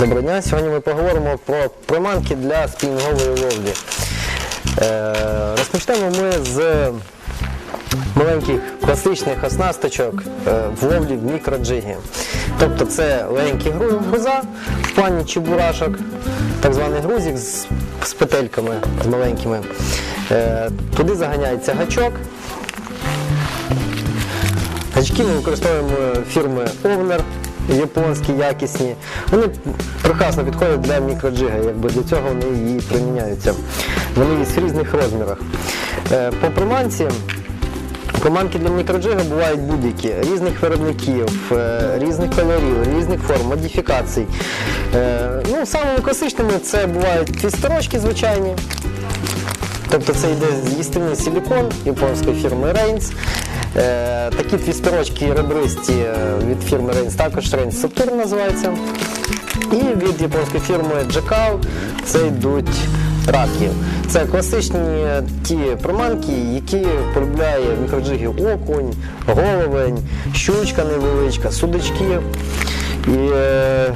Доброго дня. Сьогодні ми поговоримо про приманки для спінінгової ловлі. Е, розпочнемо ми з маленьких класичних оснасточок е, в ловлі в мікроджигі. Тобто це легенькі груза в плані чебурашок, так званий грузик з, з петельками з маленькими. Е, туди заганяється гачок. Гачки ми використовуємо фірми Овнер, японські, якісні. Вони прекрасно підходять для мікроджига, якби для цього вони і приміняються. Вони є в різних розмірах. Е, По приманці. Приманки для мікроджига бувають будь-які, різних виробників, е, різних кольорів, різних форм, модифікацій. Е, Ну, самими класичними це бувають твістерочки звичайні, Тобто це йде їстивний силікон японської фірми Reigns. Е, такі твістерочки ребристі е, від фірми Reigns, також Reigns Saturn називається. І від японської фірми Jackal це йдуть раки. Це класичні ті приманки, які полюбляє мікроджигі окунь, головень, щучка невеличка, судачки. І е,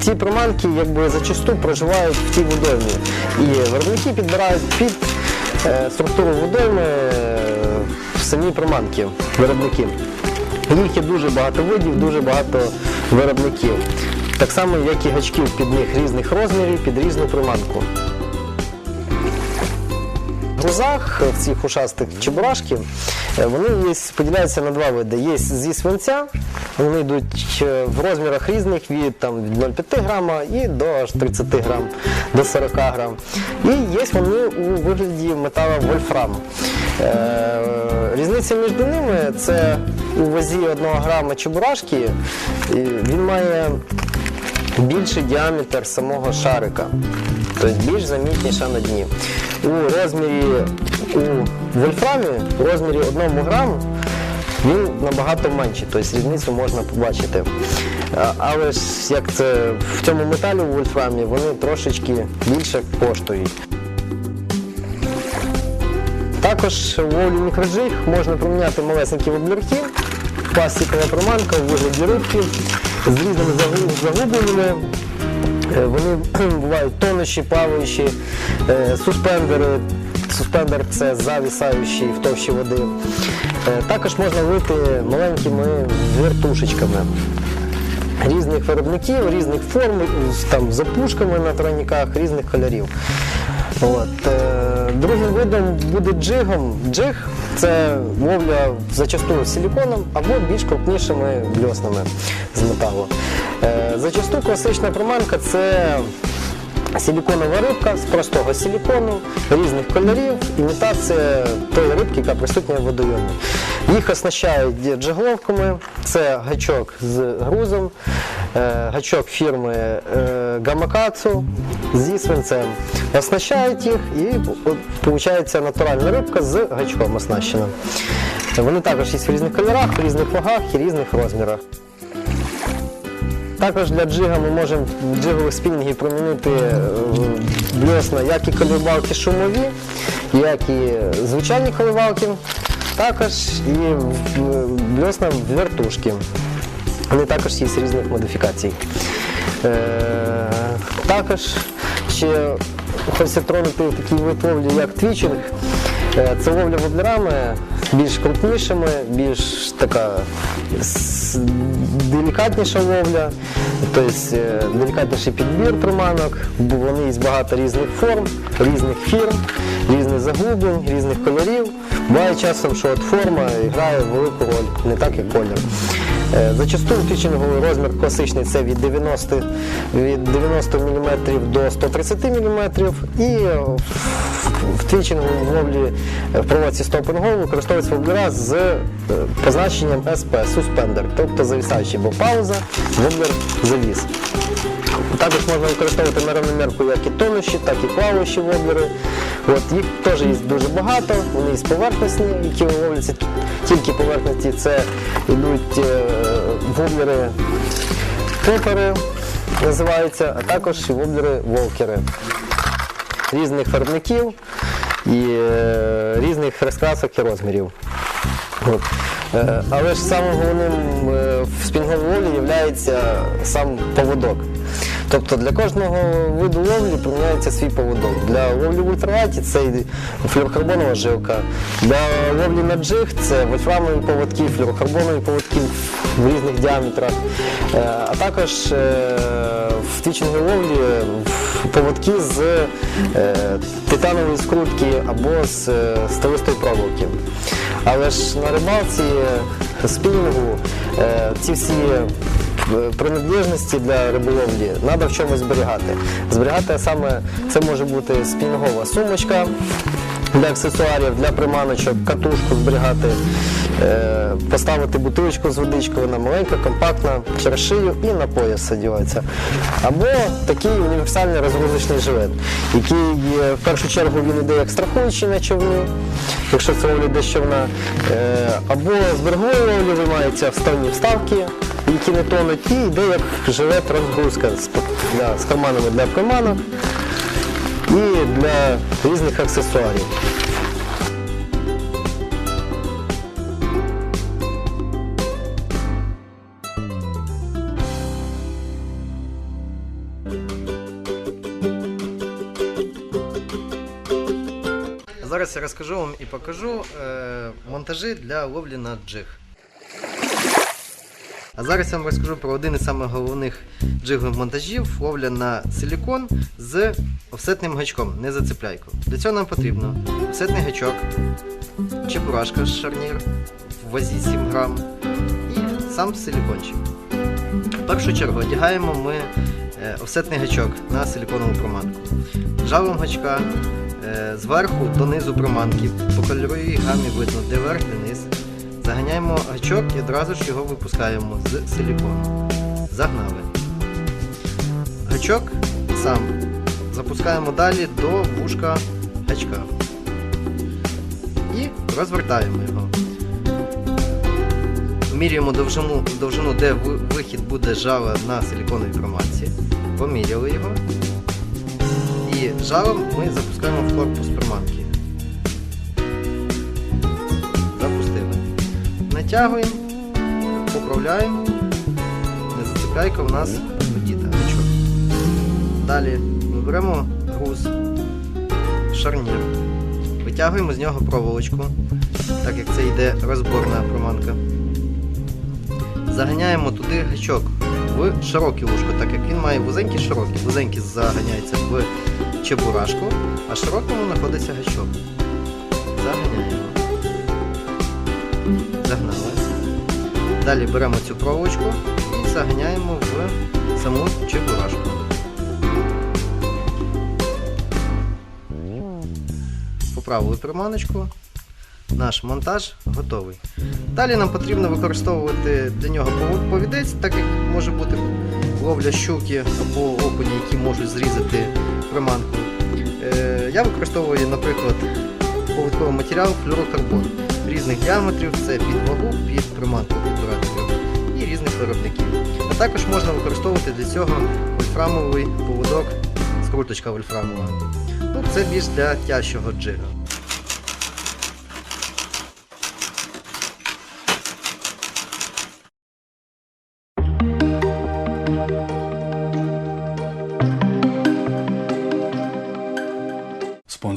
ці приманки якби зачасту проживають в тій водоймі. І виробники підбирають під е, структуру водойми самі приманки, виробники. Їх є дуже багато видів, дуже багато виробників. Так само, як і гачків під них різних розмірів, під різну приманку. В грузах в цих ушастих чебурашків вони є, поділяються на два види. Є зі свинця, вони йдуть е, в розмірах різних від там, 0,5 грама і до аж 30 грам, до 40 грам. І є вони у вигляді металу вольфрам. Е, Різниця між ними це у вазі 1 грама чебурашки, він має більший діаметр самого шарика, тобто більш замітніша на дні. У розмірі у вольфрамі, у розмірі 1 граму, він набагато менший, тобто різницю можна побачити. Але ж як це в цьому металі у вольфрамі, вони трошечки більше коштують. Також у ловлі мікроджиг можна приміняти малесенькі воблерки, пластикова приманка у вигляді рибки з різними загубленнями. Е, Вони бувають тонущі, плаваючі, е, суспендери. Суспендер це завісаючий в товщі води. Е, Також можна ловити маленькими вертушечками різних виробників, різних форм, там з на тройниках, різних кольорів. От. е, Другим видом буде джигом. Джиг це ловля зачасту силіконом або більш крупнішими бльоснами з металу. Е, Зачасту класична приманка це силіконова рибка з простого силікону, різних кольорів, імітація тої рибки, яка присутня в водойомі. Їх оснащають джигловками, це гачок з грузом, е, гачок фірми е, Гамакацу зі свинцем. Оснащають їх і виходить натуральна рибка з гачком оснащена. Вони також є в різних кольорах, в різних вагах і різних розмірах. Також для джига ми можемо в джигових спінінгів примінити е, бльосна, як і коливалки шумові, як і звичайні коливалки, також і в- бльосна вертушки. Вони також є з різних модифікацій. Е, також ще хочеться тронути такий вид як твічинг. Е, Це ловля воблерами більш крупнішими, більш така делікатніша ловля, тобто е, делікатніший підбір приманок, бо вони є багато різних форм, різних фірм, різних заглублень, різних кольорів. Буває часом, що от форма грає велику роль, не так як колір. Е, Зачасту фічинговий розмір класичний це від 90, від 90 мм до 130 мм і е, в- в ловлі е, в проводці стопингову використовується воблера з е, позначенням SP, суспендер, тобто завісаючий, бо пауза, воблер завіс. Також можна використовувати на рівномірку як і тонущі, так і плаваючі воблери. От, їх теж є дуже багато, вони є поверхностні, які ловляться тільки поверхності. Це йдуть е, воблери попери, називаються, а також воблери волкери різних виробників і е, різних розкрасок і розмірів. От. Е, Але ж самим головним е, в волі є сам поводок. Тобто для кожного виду ловлі приміняється свій поводок. Для ловлі в ультралайті це флюорокарбонова жилка. Для ловлі на джиг це вольфрамові поводки, флюорокарбонові поводки в різних діаметрах. Е, А також е, в твічинговій ловлі поводки з е, титанової скрутки або з е, сталистої проволоки. Але ж на рибалці е, е, ці всі е, принадлежності для риболовлі треба в чомусь зберігати. Зберігати саме це може бути спінгова сумочка для аксесуарів, для приманочок, катушку зберігати, е, поставити бутилочку з водичкою, вона маленька, компактна, через шию і на пояс одягається. Або такий універсальний розгрузочний жилет, який в першу чергу він іде як страхуючий на човні, якщо це ловля десь човна, е, або з берегової ловлі виймаються вставні вставки, які не тонуть, і йде як жилет розгрузка з, для, з карманами для приманок і для різних аксесуарів. Зараз я розкажу вам і покажу е, монтажі для ловлі на джиг. А зараз я вам розкажу про один із самих головних джигових монтажів ловля на силікон з офсетним гачком, не зацепляйку. Для цього нам потрібно офсетний гачок, чебурашка шарнір в вазі 7 грам і сам силікончик. В першу чергу одягаємо ми е, офсетний гачок на силіконову проманку. Жалом гачка е, зверху донизу проманки. По кольоровій гамі видно, де верх, де низ. Заганяємо гачок і одразу ж його випускаємо з силікону. Загнали. Гачок сам запускаємо далі до вушка гачка. І розвертаємо його. Міряємо довжину, довжину де вихід буде жала на силіконовій проманці. Поміряли його. І жалом ми запускаємо в корпус Натягуємо, поправляємо. Не зацепляйка у нас подіта. Гачок. Далі ми беремо груз, шарнір, витягуємо з нього проволочку, так як це йде розборна проманка. Заганяємо туди гачок в широке вушко, так як він має вузенький широкий. Вузенький заганяється в чебурашку, а широкому знаходиться гачок. Заганяємо. Загнали. Далі беремо цю проволочку і заганяємо в саму чебурашку. Поправили приманочку. Наш монтаж готовий. Далі нам потрібно використовувати для нього повідець, так як може бути ловля щуки або окуні, які можуть зрізати приманку. Е, я використовую, наприклад, повідковий матеріал флюрокарбон різних діаметрів, це під вагу, під приманку виробників. А також можна використовувати для цього вольфрамовий поводок, скруточка вольфрамова. Ну, це більш для тяжчого джига.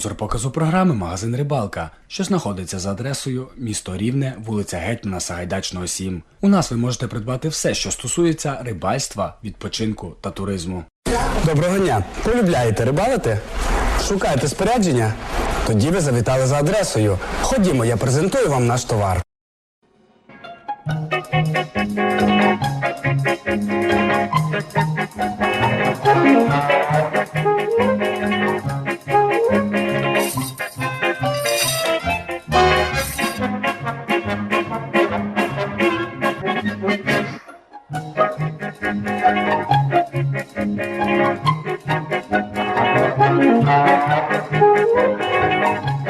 Спонсор показу програми магазин Рибалка, що знаходиться за адресою місто Рівне, вулиця Гетьмана Сагайдачного 7. У нас ви можете придбати все, що стосується рибальства, відпочинку та туризму. Доброго дня! Полюбляєте рибалити? Шукаєте спорядження? Тоді ви завітали за адресою. Ходімо, я презентую вам наш товар. Thank you.